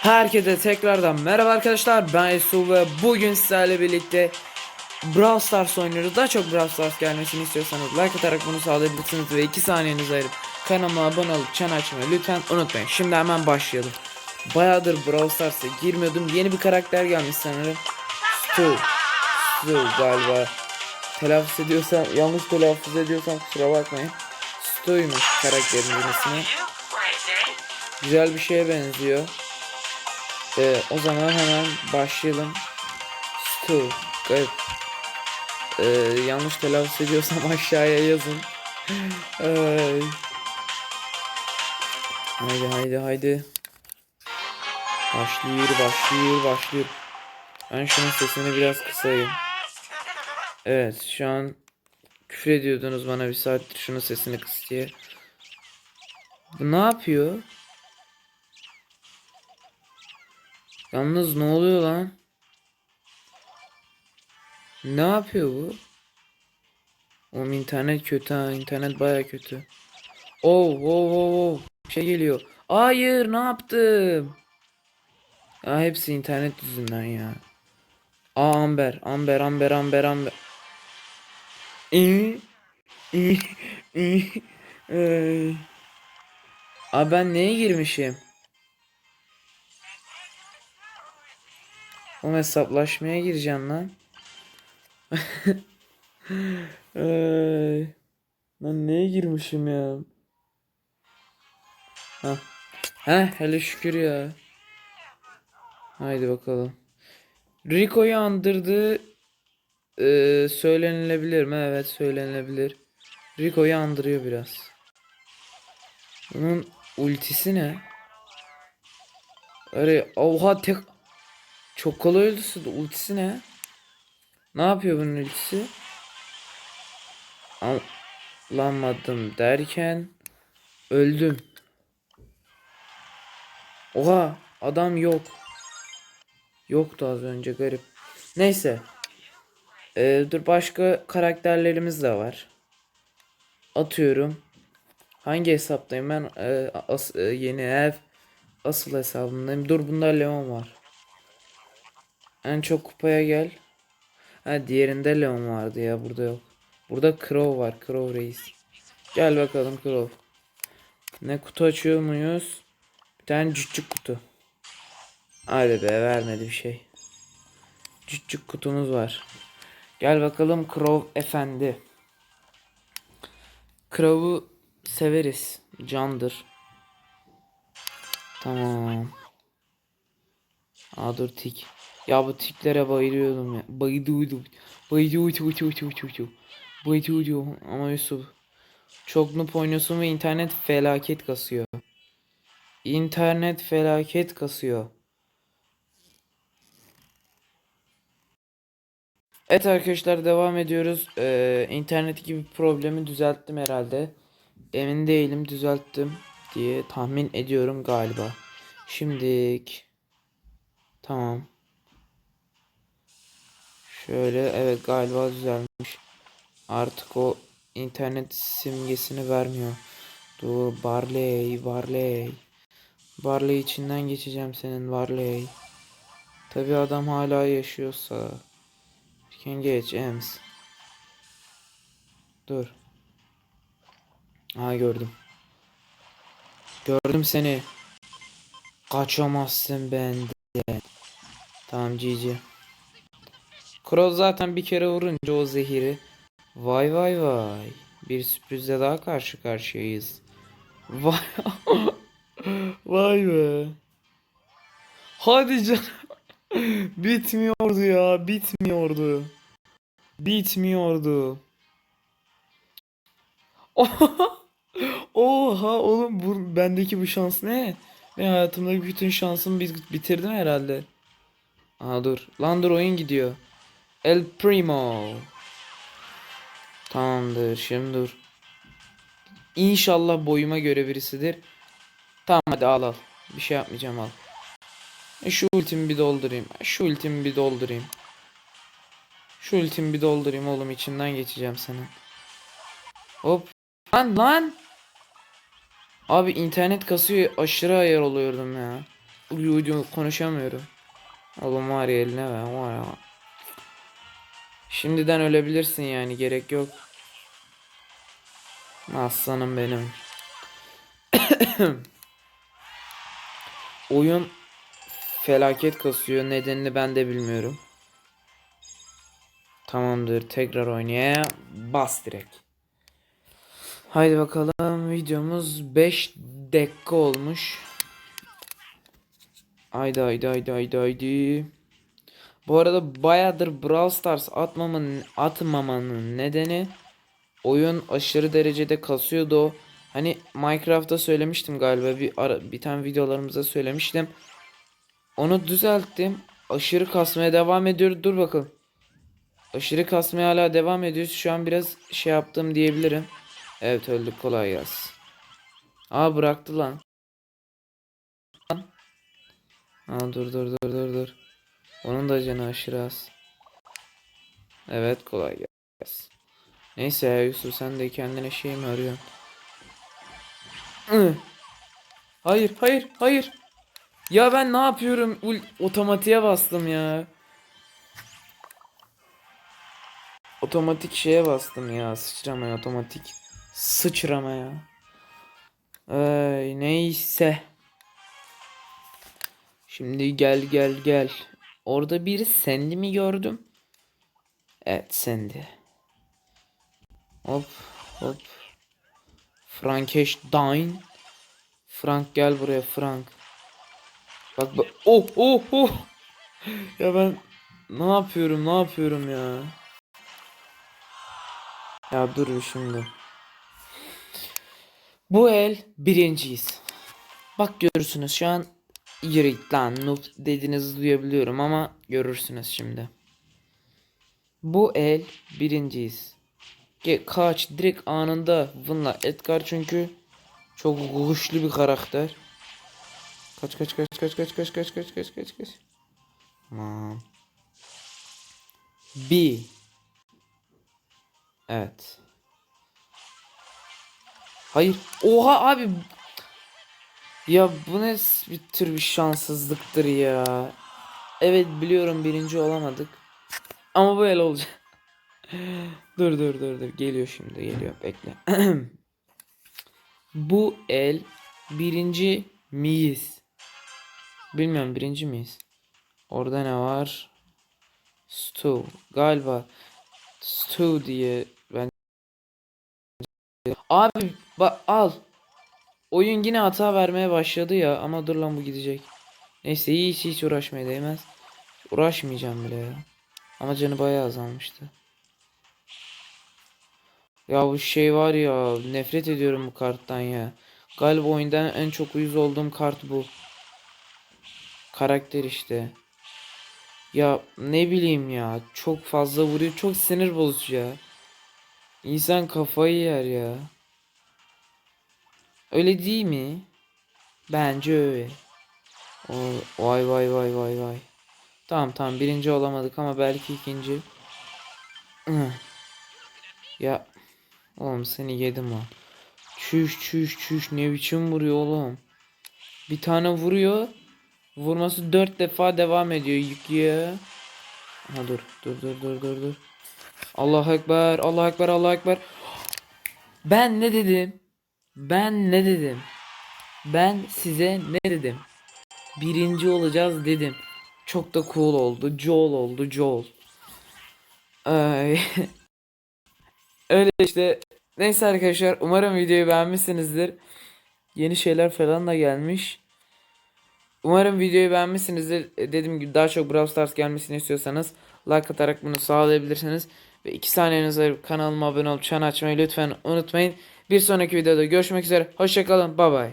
Herkese tekrardan merhaba arkadaşlar ben Esu ve bugün sizlerle birlikte Brawl Stars oynuyoruz. Daha çok Brawl Stars gelmesini istiyorsanız like atarak bunu sağlayabilirsiniz ve 2 saniyenizi ayırıp kanalıma abone olup çan açmayı lütfen unutmayın. Şimdi hemen başlayalım. Bayağıdır Brawl Stars'a girmiyordum. Yeni bir karakter gelmiş sanırım. Stu. Stu galiba. Telaffuz ediyorsam, yanlış telaffuz ediyorsam kusura bakmayın. Stu'ymuş karakterin ismi. Güzel bir şeye benziyor. Ee, o zaman hemen başlayalım. Stu. Garip. Ee, yanlış telaffuz ediyorsam aşağıya yazın. Ay. Haydi haydi haydi. Başlıyor başlıyor başlıyor. Ben şunun sesini biraz kısayım. Evet şu an küfür ediyordunuz bana bir saattir şunun sesini kıs diye. Bu ne yapıyor? Yalnız ne oluyor lan? Ne yapıyor bu? Oğlum internet kötü ha. internet baya kötü. Oh oh oh oh. Şey geliyor. Hayır ne yaptım? Ya hepsi internet yüzünden ya. Aa Amber. Amber Amber Amber Amber. Ay. Aa ben neye girmişim? O hesaplaşmaya gireceğim lan. Ay. Lan neye girmişim ya? Ha. He hele şükür ya. Haydi bakalım. Rico'yu andırdığı e, söylenilebilir mi? Evet söylenilebilir. Rico'yu andırıyor biraz. Bunun ultisi ne? Öyle oha tek çok kolay öldüsü ultisi ne? Ne yapıyor bunun ultisi? Anlamadım derken öldüm. Oha adam yok. Yoktu az önce garip. Neyse. Ee, dur başka karakterlerimiz de var. Atıyorum. Hangi hesaptayım ben? Ee, as- e, yeni ev. Asıl hesabındayım. Dur bunda Leon var. En çok kupaya gel. Ha diğerinde Leon vardı ya burada yok. Burada Crow var. Crow reis. Gel bakalım Crow. Ne kutu açıyor muyuz? Bir tane cüccük kutu. Hadi be vermedi bir şey. Cüccük kutumuz var. Gel bakalım Crow efendi. Crow'u severiz. Candır. Tamam. Aa dur tik. Ya bu tiklere bayılıyordum ya. Bayılıyordum. Bayılıyordum. Bayılıyordum. Ama Yusuf. Çok noob oynuyorsun ve internet felaket kasıyor. İnternet felaket kasıyor. Evet arkadaşlar devam ediyoruz. Ee, internet gibi problemi düzelttim herhalde. Emin değilim düzelttim diye tahmin ediyorum galiba. Şimdilik. Tamam. Şöyle evet galiba düzelmiş. Artık o internet simgesini vermiyor. Dur Barley, Barley. Barley içinden geçeceğim senin Barley. Tabi adam hala yaşıyorsa. Can geç Ems. Dur. Ha gördüm. Gördüm seni. Kaçamazsın benden. Tamam GG. Crow zaten bir kere vurunca o zehiri. Vay vay vay. Bir sürprizle daha karşı karşıyayız. Vay. vay be. Hadi canım. Bitmiyordu ya. Bitmiyordu. Bitmiyordu. Oha oğlum bu bendeki bu şans ne? Ben hayatımdaki bütün şansımı bitirdim herhalde. Aa dur. Lan dur oyun gidiyor. El Primo. Tamamdır şimdi dur. İnşallah boyuma göre birisidir. Tamam hadi al al. Bir şey yapmayacağım al. E, Şu ultimi bir doldurayım. Şu ultimi bir doldurayım. Şu ultimi bir doldurayım oğlum içinden geçeceğim senin. Hop. Lan lan. Abi internet kasıyor aşırı ayar oluyordum ya. uyudu konuşamıyorum. Oğlum var ya eline ver var ya. Şimdiden ölebilirsin yani gerek yok. Aslanım benim. Oyun felaket kasıyor. Nedenini ben de bilmiyorum. Tamamdır. Tekrar oynaya bas direkt. Haydi bakalım. Videomuz 5 dakika olmuş. Haydi haydi haydi haydi haydi. Bu arada bayağıdır Brawl Stars atmamın atmamanın nedeni oyun aşırı derecede kasıyordu. Hani Minecraft'ta söylemiştim galiba bir ara, bir tane videolarımızda söylemiştim. Onu düzelttim. Aşırı kasmaya devam ediyor. Dur bakalım. Aşırı kasmaya hala devam ediyoruz. Şu an biraz şey yaptım diyebilirim. Evet öldük kolay gelsin. Aa bıraktı lan. Aa dur dur dur dur dur. Onun da canı aşırı az. Evet kolay gelsin. Neyse Yusuf sen de kendine şey mi arıyorsun? Hayır hayır hayır. Ya ben ne yapıyorum? Ul otomatiğe bastım ya. Otomatik şeye bastım ya. Sıçramaya otomatik. Sıçramaya. Ay, neyse. Şimdi gel gel gel. Orada bir sendi mi gördüm? Evet sendi. Hop hop. Frankenstein. Frank gel buraya Frank. Bak bak. Oh oh oh. ya ben ne yapıyorum ne yapıyorum ya. Ya dur şimdi. Bu el birinciyiz. Bak görürsünüz şu an yürü lan noob dediğinizi duyabiliyorum ama görürsünüz şimdi. Bu el birinciyiz. Ge kaç direkt anında bununla Edgar çünkü çok güçlü bir karakter. Kaç kaç kaç kaç kaç kaç kaç kaç kaç kaç kaç. Tamam. B. Evet. Hayır. Oha abi. Ya bu ne bir tür bir şanssızlıktır ya. Evet biliyorum birinci olamadık. Ama bu el olacak. dur dur dur dur. Geliyor şimdi geliyor. Bekle. bu el birinci miyiz? Bilmiyorum birinci miyiz? Orada ne var? Stu. Galiba Stu diye ben Abi bak al. Oyun yine hata vermeye başladı ya ama dur lan bu gidecek. Neyse hiç hiç uğraşmaya değmez. Uğraşmayacağım bile ya. Ama canı bayağı azalmıştı. Ya bu şey var ya nefret ediyorum bu karttan ya. Galiba oyundan en çok uyuz olduğum kart bu. Karakter işte. Ya ne bileyim ya çok fazla vuruyor çok sinir bozucu ya. İnsan kafayı yer ya. Öyle değil mi? Bence öyle. O, vay vay vay vay vay. Tamam tamam birinci olamadık ama belki ikinci. Ya oğlum seni yedim lan. Çüş çüş çüş ne biçim vuruyor oğlum. Bir tane vuruyor. Vurması dört defa devam ediyor yük ya. Ha dur dur dur dur dur dur. Allah ekber Allah ekber Allah ekber. Ben ne dedim? Ben ne dedim? Ben size ne dedim? Birinci olacağız dedim. Çok da cool oldu. Joel oldu Joel. Ay. Öyle işte. Neyse arkadaşlar umarım videoyu beğenmişsinizdir. Yeni şeyler falan da gelmiş. Umarım videoyu beğenmişsinizdir. E, Dediğim gibi daha çok Brawl Stars gelmesini istiyorsanız like atarak bunu sağlayabilirsiniz. Ve 2 saniyenizi kanalıma abone olup çan açmayı lütfen unutmayın. Bir sonraki videoda görüşmek üzere. Hoşçakalın. Bay bay.